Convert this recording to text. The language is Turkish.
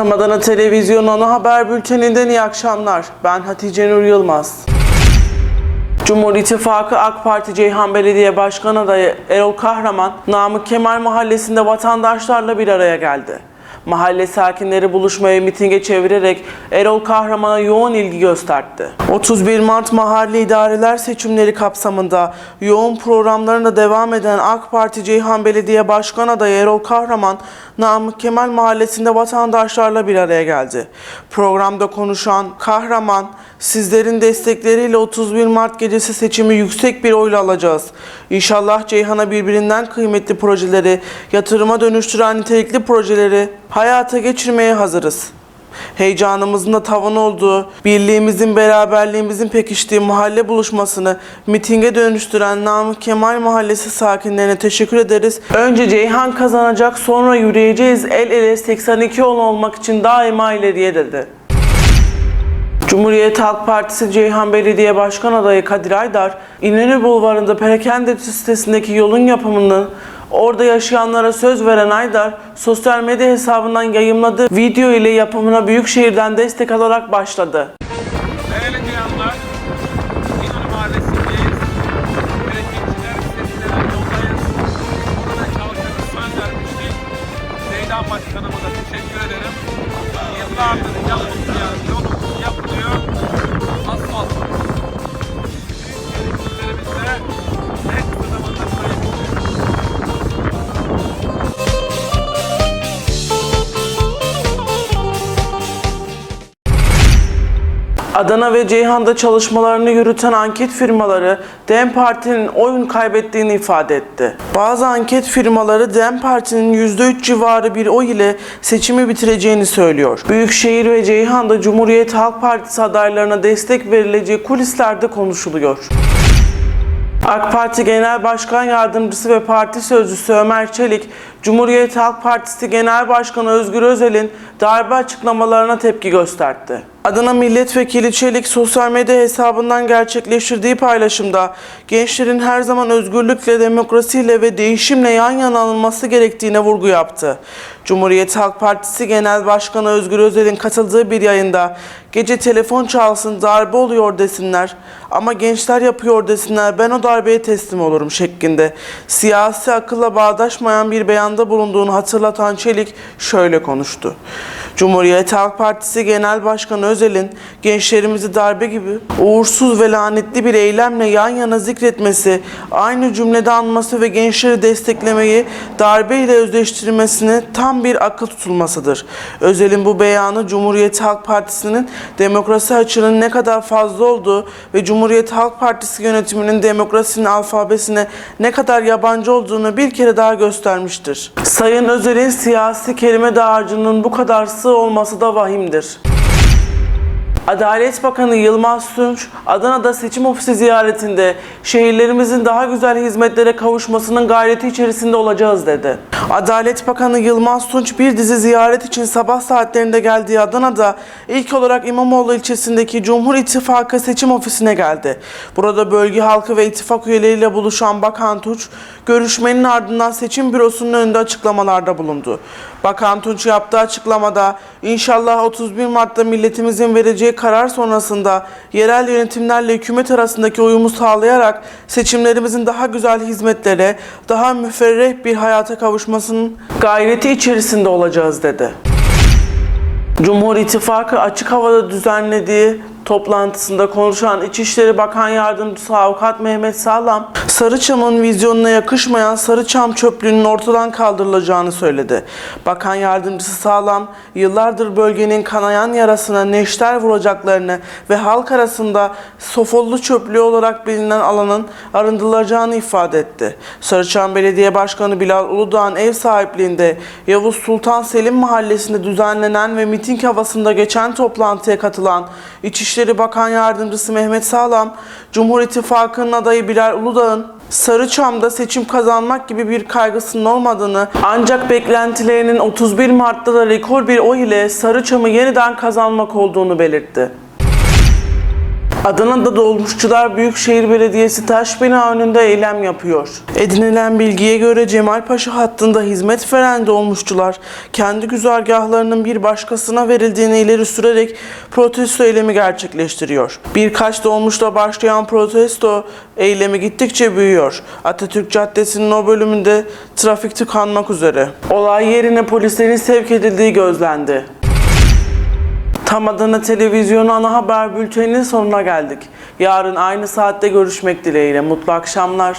Tam Adana Televizyon Ana Haber Bülteni'nden iyi akşamlar. Ben Hatice Nur Yılmaz. Cumhur İttifakı AK Parti Ceyhan Belediye Başkan Adayı Erol Kahraman, Namık Kemal Mahallesi'nde vatandaşlarla bir araya geldi. Mahalle sakinleri buluşmayı mitinge çevirerek Erol Kahraman'a yoğun ilgi gösterdi. 31 Mart mahalle idareler seçimleri kapsamında yoğun programlarına devam eden AK Parti Ceyhan Belediye Başkan Adayı Erol Kahraman, Namık Kemal Mahallesi'nde vatandaşlarla bir araya geldi. Programda konuşan Kahraman, sizlerin destekleriyle 31 Mart gecesi seçimi yüksek bir oyla alacağız. İnşallah Ceyhan'a birbirinden kıymetli projeleri, yatırıma dönüştüren nitelikli projeleri hayata geçirmeye hazırız. Heyecanımızın da tavan olduğu, birliğimizin, beraberliğimizin pekiştiği mahalle buluşmasını mitinge dönüştüren Namık Kemal Mahallesi sakinlerine teşekkür ederiz. Önce Ceyhan kazanacak, sonra yürüyeceğiz el ele 82 yol olmak için daima ileriye dedi. Cumhuriyet Halk Partisi Ceyhan Belediye Başkan Adayı Kadir Aydar, İnönü Bulvarı'nda Perakende sitesindeki yolun yapımını orada yaşayanlara söz veren Aydar, sosyal medya hesabından yayımladığı video ile yapımına Büyükşehir'den destek alarak başladı. Değerli duyanlar, İnönü Mahallesi'ndeyiz. Belediyeciler sitesinden yoldayız. Burada çalışanı söz vermiştik. Zeydan Başkanıma da teşekkür ederim. Yıllardır yapılmayan yolumuz 안녕 하. Adana ve Ceyhan'da çalışmalarını yürüten anket firmaları DEM Parti'nin oyun kaybettiğini ifade etti. Bazı anket firmaları DEM Parti'nin %3 civarı bir oy ile seçimi bitireceğini söylüyor. Büyükşehir ve Ceyhan'da Cumhuriyet Halk Partisi adaylarına destek verileceği kulislerde konuşuluyor. AK Parti Genel Başkan Yardımcısı ve Parti Sözcüsü Ömer Çelik, Cumhuriyet Halk Partisi Genel Başkanı Özgür Özel'in darbe açıklamalarına tepki gösterdi. Adana Milletvekili Çelik sosyal medya hesabından gerçekleştirdiği paylaşımda gençlerin her zaman özgürlükle, demokrasiyle ve değişimle yan yana alınması gerektiğine vurgu yaptı. Cumhuriyet Halk Partisi Genel Başkanı Özgür Özel'in katıldığı bir yayında gece telefon çalsın darbe oluyor desinler ama gençler yapıyor desinler ben o darbeye teslim olurum şeklinde siyasi akılla bağdaşmayan bir beyan beyanda bulunduğunu hatırlatan Çelik şöyle konuştu. Cumhuriyet Halk Partisi Genel Başkanı Özel'in gençlerimizi darbe gibi uğursuz ve lanetli bir eylemle yan yana zikretmesi, aynı cümlede anması ve gençleri desteklemeyi darbe ile özdeştirmesini tam bir akıl tutulmasıdır. Özel'in bu beyanı Cumhuriyet Halk Partisi'nin demokrasi açığının ne kadar fazla olduğu ve Cumhuriyet Halk Partisi yönetiminin demokrasinin alfabesine ne kadar yabancı olduğunu bir kere daha göstermiştir. Sayın Özel'in siyasi kelime dağarcığının bu kadar sığ olması da vahimdir. Adalet Bakanı Yılmaz Tunç, Adana'da seçim ofisi ziyaretinde şehirlerimizin daha güzel hizmetlere kavuşmasının gayreti içerisinde olacağız dedi. Adalet Bakanı Yılmaz Tunç bir dizi ziyaret için sabah saatlerinde geldiği Adana'da ilk olarak İmamoğlu ilçesindeki Cumhur İttifakı seçim ofisine geldi. Burada bölge halkı ve ittifak üyeleriyle buluşan Bakan Tunç, görüşmenin ardından seçim bürosunun önünde açıklamalarda bulundu. Bakan Tunç yaptığı açıklamada inşallah 31 Mart'ta milletimizin vereceği karar sonrasında yerel yönetimlerle hükümet arasındaki uyumu sağlayarak seçimlerimizin daha güzel hizmetlere, daha müferreh bir hayata kavuşmasının gayreti içerisinde olacağız dedi. Cumhur İttifakı açık havada düzenlediği toplantısında konuşan İçişleri Bakan Yardımcısı Avukat Mehmet Sağlam, Sarıçam'ın vizyonuna yakışmayan Sarıçam çöplüğünün ortadan kaldırılacağını söyledi. Bakan Yardımcısı Sağlam, yıllardır bölgenin kanayan yarasına neşter vuracaklarını ve halk arasında sofollu çöplüğü olarak bilinen alanın arındırılacağını ifade etti. Sarıçam Belediye Başkanı Bilal Uludağ'ın ev sahipliğinde Yavuz Sultan Selim Mahallesi'nde düzenlenen ve miting havasında geçen toplantıya katılan İçişleri Bakan Yardımcısı Mehmet Sağlam, Cumhur İttifakı'nın adayı Bilal Uludağ'ın Sarıçam'da seçim kazanmak gibi bir kaygısının olmadığını ancak beklentilerinin 31 Mart'ta da rekor bir oy ile Sarıçam'ı yeniden kazanmak olduğunu belirtti. Adana'da Dolmuşçular Büyükşehir Belediyesi Taşbina önünde eylem yapıyor. Edinilen bilgiye göre Cemalpaşa hattında hizmet veren dolmuşçular kendi güzergahlarının bir başkasına verildiğini ileri sürerek protesto eylemi gerçekleştiriyor. Birkaç dolmuşla başlayan protesto eylemi gittikçe büyüyor. Atatürk Caddesi'nin o bölümünde trafik tıkanmak üzere. Olay yerine polislerin sevk edildiği gözlendi. Tam Adana Televizyonu ana haber bülteninin sonuna geldik. Yarın aynı saatte görüşmek dileğiyle. Mutlu akşamlar.